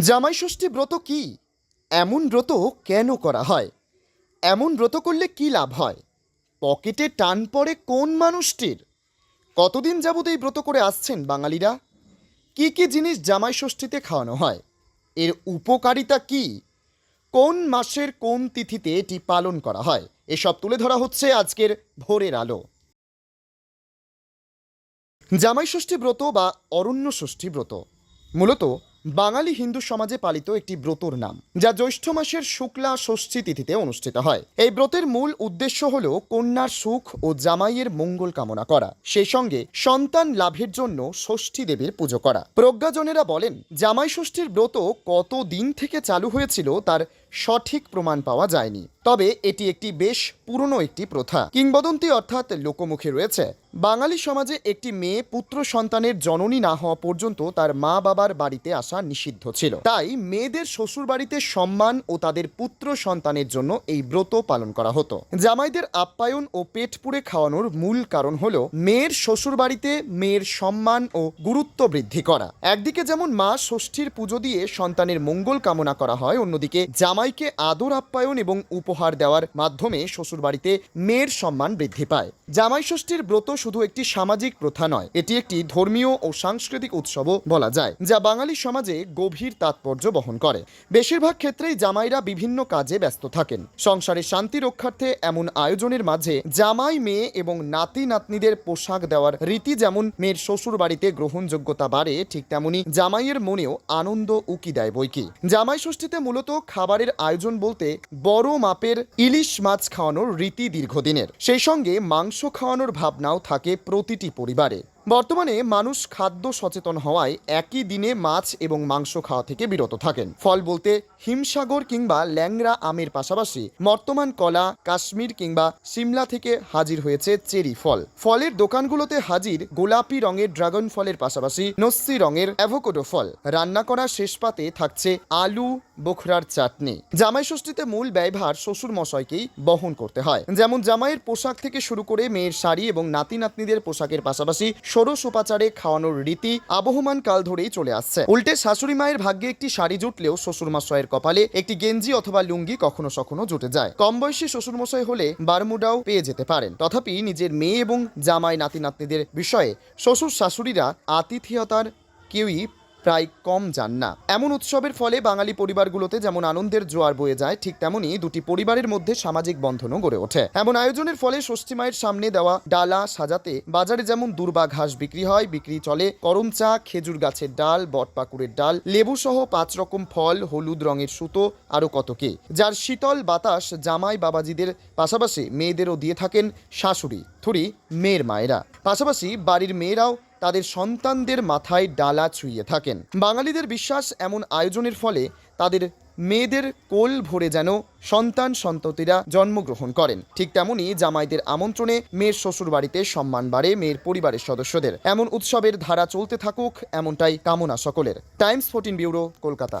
জামাই ষষ্ঠী ব্রত কি? এমন ব্রত কেন করা হয়? এমন ব্রত করলে কি লাভ হয়? পকেটে টান পড়ে কোন মানুষটির? কতদিন যাবত এই ব্রত করে আসছেন বাঙালিরা? কি কি জিনিস জামাই ষষ্ঠীতে খাওয়ানো হয়? এর উপকারিতা কি? কোন মাসের কোন তিথিতে এটি পালন করা হয়? এসব তুলে ধরা হচ্ছে আজকের ভোরের আলো। জামাই ষষ্ঠী ব্রত বা অরণ্য ষষ্ঠী ব্রত। মূলত বাঙালি হিন্দু সমাজে পালিত একটি ব্রতর নাম, যা জ্যৈষ্ঠ মাসের শুক্লা ষষ্ঠী তিথিতে অনুষ্ঠিত হয়। এই ব্রতের মূল উদ্দেশ্য হল কন্যার সুখ ও জামাইয়ের মঙ্গল কামনা করা, সেই সঙ্গে সন্তান লাভের জন্য ষষ্ঠী দেবীর পুজো করা। প্রজ্ঞাজনেরা বলেন জামাই ষষ্ঠীর ব্রত কত দিন থেকে চালু হয়েছিল তার সঠিক প্রমাণ পাওয়া যায়নি। তবে এটি একটি বেশ পুরনো একটি প্রথা। কিংবদন্তি অর্থাৎ লোকমুখে রয়েছে। বাঙালি সমাজে একটি মেয়ে পুত্র সন্তানের জননী না হওয়া পর্যন্ত তার মা বাবার বাড়িতে আসা নিষিদ্ধ ছিল। তাই মেয়েদের শ্বশুর বাড়িতে সম্মান ও তাদের পুত্র সন্তানের জন্য এই ব্রত পালন করা হতো। জামাইদের আপ্যায়ন ও পেট পুড়ে খাওয়ানোর মূল কারণ হলো মেয়ের শ্বশুর বাড়িতে মেয়ের সম্মান ও গুরুত্ব বৃদ্ধি করা। একদিকে যেমন মা ষষ্ঠীর পুজো দিয়ে সন্তানের মঙ্গল কামনা করা হয়, অন্যদিকে জামাইকে আদর, আপ্যায়ন এবং উপহার দেওয়ার মাধ্যমে শ্বশুরবাড়িতে মেয়ের সম্মান বৃদ্ধি পায়। জামাই ষষ্ঠীর ব্রত শুধু একটি সামাজিক প্রথা নয়, এটি একটি ধর্মীয় ও সাংস্কৃতিক উৎসবও বলা যায়, যা বাঙালি সমাজে গভীর তাৎপর্য বহন করে। বেশিরভাগ ক্ষেত্রেই জামাইরা বিভিন্ন কাজে ব্যস্ত থাকেন। সংসারে শান্তি রক্ষার্থে এমন আয়োজনের মাঝে জামাই মেয়ে এবং নাতি নাতনিদের পোশাক দেওয়ার রীতি যেমন মেয়ের শ্বশুর বাড়িতে গ্রহণযোগ্যতা বাড়ে, ঠিক তেমনি জামাইয়ের মনেও আনন্দ উকি দেয় বইকি। জামাই ষষ্ঠীতে মূলত খাবারের আয়োজন বলতে বড় মাপের ইলিশ মাছ খাওয়ানোর রীতি দীর্ঘদিনের। সেই সঙ্গে মাংস খাওয়ানোর ভাবনাও থাকে প্রতিটি পরিবারে। বর্তমানে মানুষ খাদ্য সচেতন হওয়ায় একই দিনে মাছ এবং মাংস খাওয়া থেকে বিরত থাকেন। ফল বলতে হিমসাগর কিংবা ল্যাংরা আমের পাশাপাশি বর্তমান কলা, কাশ্মীর কিংবা সিমলা থেকে হাজির হয়েছে চেরি ফল। ফলের দোকানগুলোতে হাজির গোলাপি রঙের ড্রাগন ফলের পাশাপাশি নস্যি রঙের অ্যাভোকাডো ফল। রান্না করা শেষ পাতে থাকছে আলু, বোখরার চাটনি। জামাই ষষ্ঠীতে মূল ব্যয়ভার শ্বশুর মশাইকেই বহন করতে হয়। যেমন জামাইয়ের পোশাক থেকে শুরু করে মেয়ের শাড়ি এবং নাতি নাতনিদের পোশাকের পাশাপাশি ষোড়শ উপাচারে খাওয়ানোর রীতি আবহমান কাল ধরেই চলে আসছে। উল্টে শাশুড়ি মায়ের ভাগ্যে একটি শাড়ি জুটলেও শ্বশুর মশাইয়ের কপালে একটি গেঞ্জি অথবা লুঙ্গি কখনো সখনো জুটে যায়। কম বয়সী শ্বশুরমশাই হলে বারমুডাও পেয়ে যেতে পারেন। তথাপি নিজের মেয়ে এবং জামাই নাতি নাতনিদের বিষয়ে শ্বশুর শাশুড়িরা আতিথেয়তার কেউই প্রায় কম যান না। এমন উৎসবের ফলে বাঙালি পরিবারগুলোতে যেমন আনন্দের জোয়ার বয়ে যায়, ঠিক তেমনি দুটি পরিবারের মধ্যে সামাজিক বন্ধনও গড়ে ওঠে। এমন আয়োজনের ফলে ষষ্ঠী মায়ের সামনে দেওয়া ডালা সাজাতে বাজারে যেমন দুর্বা ঘাস বিক্রি হয়, বিক্রি চলে। করম চা, খেজুর গাছের ডাল, বটপাকুড়ের ডাল লেবু সহ পাঁচ রকম ফল, হলুদ রঙের সুতো, আরও কত কি। যার শীতল বাতাস জামাই বাবাজিদের পাশাপাশি মেয়েদেরও দিয়ে থাকেন শাশুড়ি, থুরি, মেয়ের মায়েরা। পাশাপাশি বাড়ির মেয়েরাও তাদের সন্তানদের মাথায় ডালা ছুঁয়ে থাকেন। বাঙালিদের বিশ্বাস এমন আয়োজনের ফলে তাদের মেয়েদের কোল ভরে যেন সন্তান সন্ততিরা জন্মগ্রহণ করেন। ঠিক তেমনই জামাইদের আমন্ত্রণে মেয়ের শ্বশুর বাড়িতে সম্মান বাড়ে মেয়ের পরিবারের সদস্যদের। এমন উৎসবের ধারা চলতে থাকুক, এমনটাই কামনা সকলের। Times fourteen bureau, Kolkata.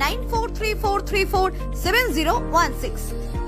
9434347016.